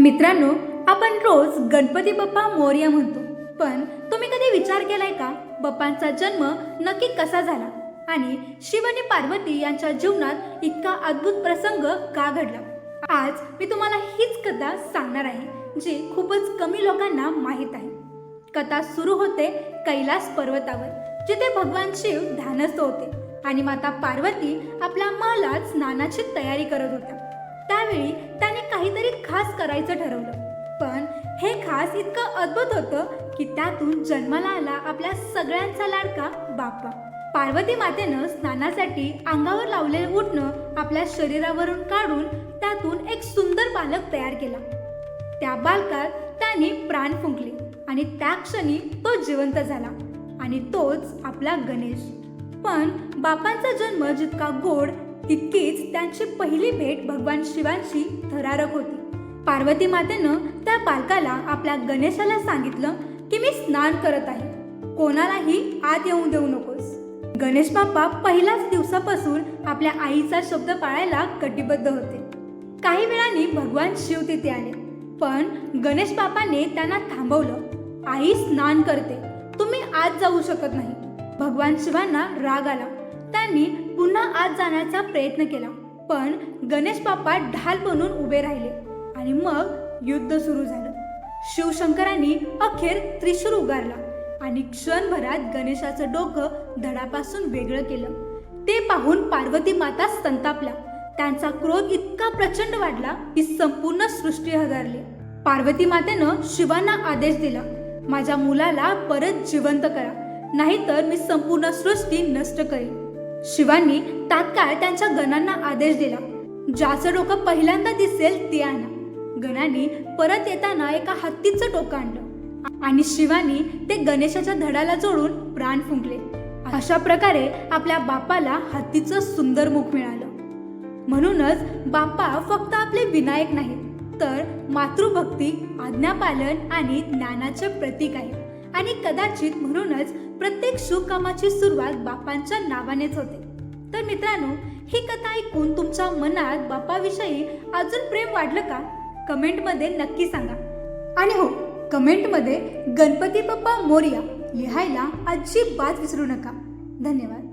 मित्रांनो आपण रोज गणपती बाप्पा मोर्या म्हणतो. पण तुम्ही कधी विचार केलाय का? बाप्पांचा जन्म नक्की कसा झाला? आणि शिव आणि पार्वती यांच्या जीवनात इतका अद्भुत प्रसंग का घडला? आज मी तुम्हाला हीच कथा सांगणार आहे जी खूपच कमी लोकांना माहीत आहे. कथा सुरू होते कैलास पर्वतावर जिथे भगवान शिव ध्यानस्थ होते. आणि माता पार्वती आपल्या महालात स्नानाची तयारी करत होत्या. त्यावेळी त्याने काहीतरी खास करायचं ठरवलं. पण हे खास इतकं अद्भुत होतं की त्यातून जन्माला आला आपल्या सगळ्यांचा लाडका बाप्पा. पार्वती मातेनं स्नानासाठी अंगावर लावलेलं उठणं आपल्या शरीरावरून काढून त्यातून एक सुंदर बालक तयार केला. त्या बालकात त्याने प्राण फुंकले आणि त्या क्षणी तो जिवंत झाला आणि तोच आपला गणेश. पण बापांचा जन्म जितका गोड तितकीच त्यांची पहिली भेट भगवान शिवांशी थरारक होती. पार्वती मातेनं त्या बालकाला आपल्या गणेशाला सांगितलं की मी स्नान करत आहे. कोणालाही आत येऊ देऊ नकोस. गणेश बाप्पा पहिल्याच दिवसापासून आपल्या आईचा शब्द पाळायला कटिबद्ध होते. काही वेळाने भगवान शिव तिथे आले. पण गणेश बापाने त्यांना थांबवलं. आई स्नान करते. तुम्ही आत जाऊ शकत नाही. भगवान शिवांना राग आला. त्यांनी आत जाण्याचा प्रयत्न केला. पण गणेश बाप्पा ढाल बनून उभे राहिले आणि मग युद्ध सुरू झालं. शिवशंकरांनी अखेर त्रिशूर उगारला आणि क्षणभरात गणेशाचं डोकं धडापासून वेगळं केलं. ते पाहून पार्वती माता संतापल्या. त्यांचा क्रोध इतका प्रचंड वाढला की संपूर्ण सृष्टी हजारली पार्वती मातेनं शिवांना आदेश दिला माझ्या मुलाला परत जिवंत करा नाहीतर मी संपूर्ण सृष्टी नष्ट करेन. शिवांनी तात्काळ त्यांच्या गणांना आदेश दिला. ज्याचं डोकं पहिल्यांदा दिसेल ते आणा. गणांनी परत येताना एका हत्तीचं डोकं आणलं. आणि शिवानी ते गणेशाच्या धडाला जोडून प्राण फुंकले. अशा प्रकारे आपल्या बापाला हत्तीचं सुंदर मुख मिळालं. म्हणूनच बाप्पा फक्त आपले विनायक नाहीत तर मातृभक्ती आज्ञापालन आणि ज्ञानाचे प्रतीक आहे आणि कदाचित म्हणूनच प्रत्येक शुभकामाची सुरुवात बापांच्या नावानेच होते. तर मित्रांनो ही कथा ऐकून तुमच्या मनात बापाविषयी अजून प्रेम वाढलं का? कमेंटमध्ये नक्की सांगा. आणि हो कमेंटमध्ये गणपती बाप्पा मोर्या लिहायला अजिबात विसरू नका. धन्यवाद.